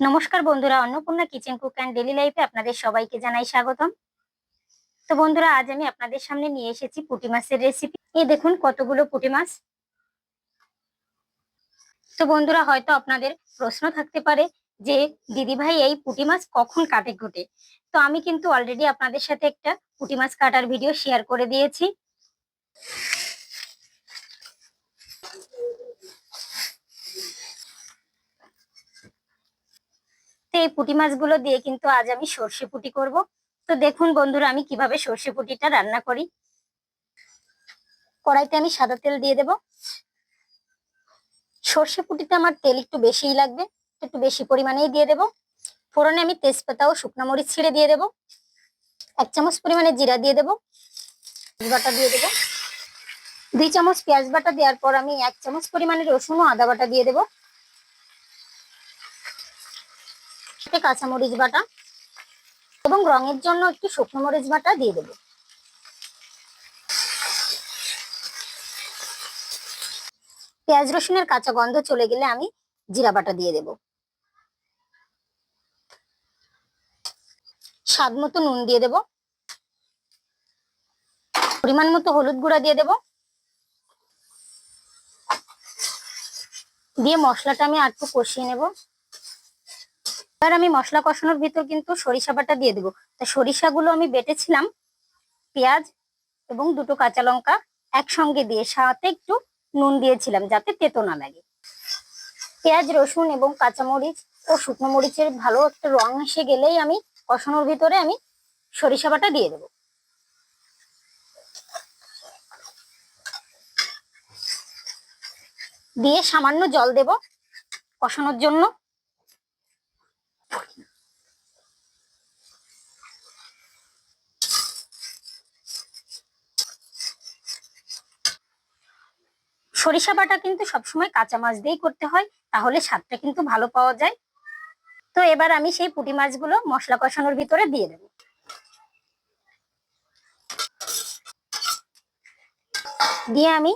নমস্কার বন্ধুরা, Annapurna kitchen cook and daily লাইফে আপনাদের সবাইকে জানাই স্বাগতম। তো বন্ধুরা, আজ আমি আপনাদের সামনে নিয়ে এসেছি পুঁটি মাছের রেসিপি এই দেখুন কতগুলো পুঁটি মাছ। তো বন্ধুরা, হয়তো আপনাদের প্রশ্ন থাকতে পারে যে, দিদিভাই, এই পুঁটি মাছ কখন কাটে ঘটে? তো আমি কিন্তু অলরেডি আপনাদের সাথে একটা পুঁটি মাছ কাটার ভিডিও শেয়ার করে দিয়েছি। এই পুঁটি মাছগুলো দিয়ে কিন্তু আজ আমি সর্ষে পুঁটি করব। তো দেখুন বন্ধুরা, আমি কীভাবে সর্ষে পুঁটিটা রান্না করি। কড়াইতে আমি সাদা তেল দিয়ে দেব। সর্ষে পুঁটিতে আমার তেল একটু বেশিই লাগবে, একটু বেশি পরিমাণেই দিয়ে দেব। ফোড়নে আমি তেজপাতা ও শুকনো মরিচ ছিঁড়ে দিয়ে দেব। এক চামচ পরিমাণে জিরা দিয়ে দেব। বাটা দিয়ে দেব। দুই চামচ পেঁয়াজ বাটা দেওয়ার পর আমি এক চামচ পরিমাণে রসুন ও আদা বাটা দিয়ে দেবো। সাথে কাঁচামরিচ বাটা এবং রঙের জন্য একটু শুকনো মরিচ বাটা দিয়ে দেবো। পেঁয়াজ রসুনের কাঁচা গন্ধ চলে গেলে আমি জিরা বাটা দিয়ে দেব। স্বাদ মতো নুন দিয়ে দেব। পরিমাণ মতো হলুদ গুঁড়া দিয়ে দেব। দিয়ে মশলাটা আমি একটু কষিয়ে নেব। এবার আমি মশলা কষানোর ভিতর কিন্তু সরিষা বাটা দিয়ে দেবো। তা সরিষাগুলো আমি বেটেছিলাম, পেঁয়াজ এবং দুটো কাঁচা লঙ্কা একসঙ্গে দিয়ে সাথে একটু নুন দিয়েছিলাম যাতে তেতো না লাগে। পেঁয়াজ, রসুন এবং কাঁচামরিচ ও শুকনো মরিচের ভালো একটা রং এসে গেলেই আমি কষানোর ভিতরে আমি সরিষা বাটা দিয়ে দেবো। দিয়ে সামান্য জল দেব কষানোর জন্য। সরিষা বাটা কিন্তু সবসময় কাঁচা মাছ দিয়েই করতে হয়, তাহলে স্বাদটা কিন্তু ভালো পাওয়া যায়। তো এবার আমি সেই পুঁটি মাছগুলো মশলা কষানোর ভিতরে দিয়ে দেব। দিয়ে আমি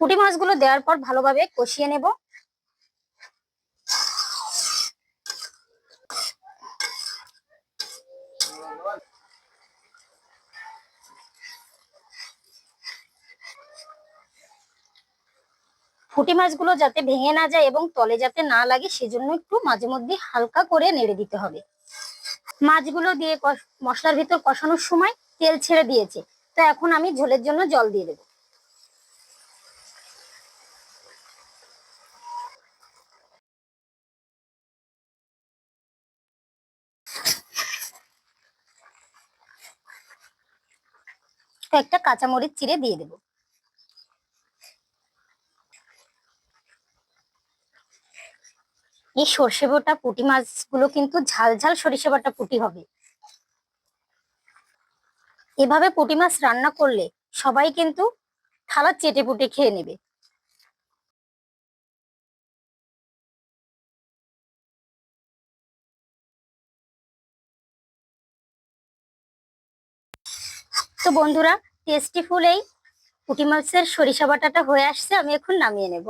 পুটি মাছগুলো দেওয়ার পর ভালোভাবে কষিয়ে নেব। পুঁটি মাছগুলো যাতে ভেঙে না যায় এবং তলে যাতে না লাগে, সেজন্য একটু মাঝে মধ্যে হালকা করে নেড়ে দিতে হবে। মাছগুলো দিয়ে মশলার ভিতর কষানোর সময় তেল ছেড়ে দিয়েছে। তো এখন আমি ঝোলের জন্য জল দিয়ে দেবো। একটা কাঁচামরিচ চিড়ে দিয়ে দেবো। এই সর্ষে বোটা, পুঁটি মাছগুলো কিন্তু ঝাল ঝাল সরিষে বাটা পুটি হবে। এভাবে পুটি মাছ রান্না করলে সবাই কিন্তু থালা চেটে পুটে খেয়ে নেবে। তো বন্ধুরা টেস্টি ফুল এই পুঁটি মাছের সরিষা বাটাটা হয়ে আসছে, আমি এখন নামিয়ে নেব।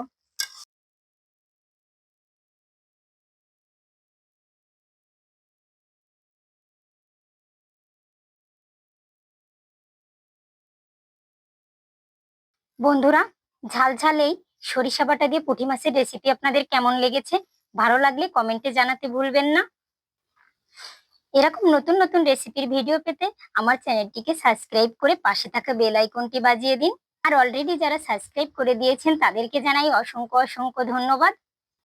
বন্ধুরা, ঝাল ঝাল এই সরিষা বাটা দিয়ে পুঁটি মাছের রেসিপি আপনাদের কেমন লেগেছে? ভালো লাগলে কমেন্টে জানাতে ভুলবেন না। এরকম নতুন নতুন রেসিপির ভিডিও পেতে আমার চ্যানেলটিকে সাবস্ক্রাইব করে পাশে থাকা বেল আইকনটি বাজিয়ে দিন। আর অলরেডি যারা সাবস্ক্রাইব করে দিয়েছেন, তাদেরকে জানাই অসংখ্য অসংখ্য ধন্যবাদ।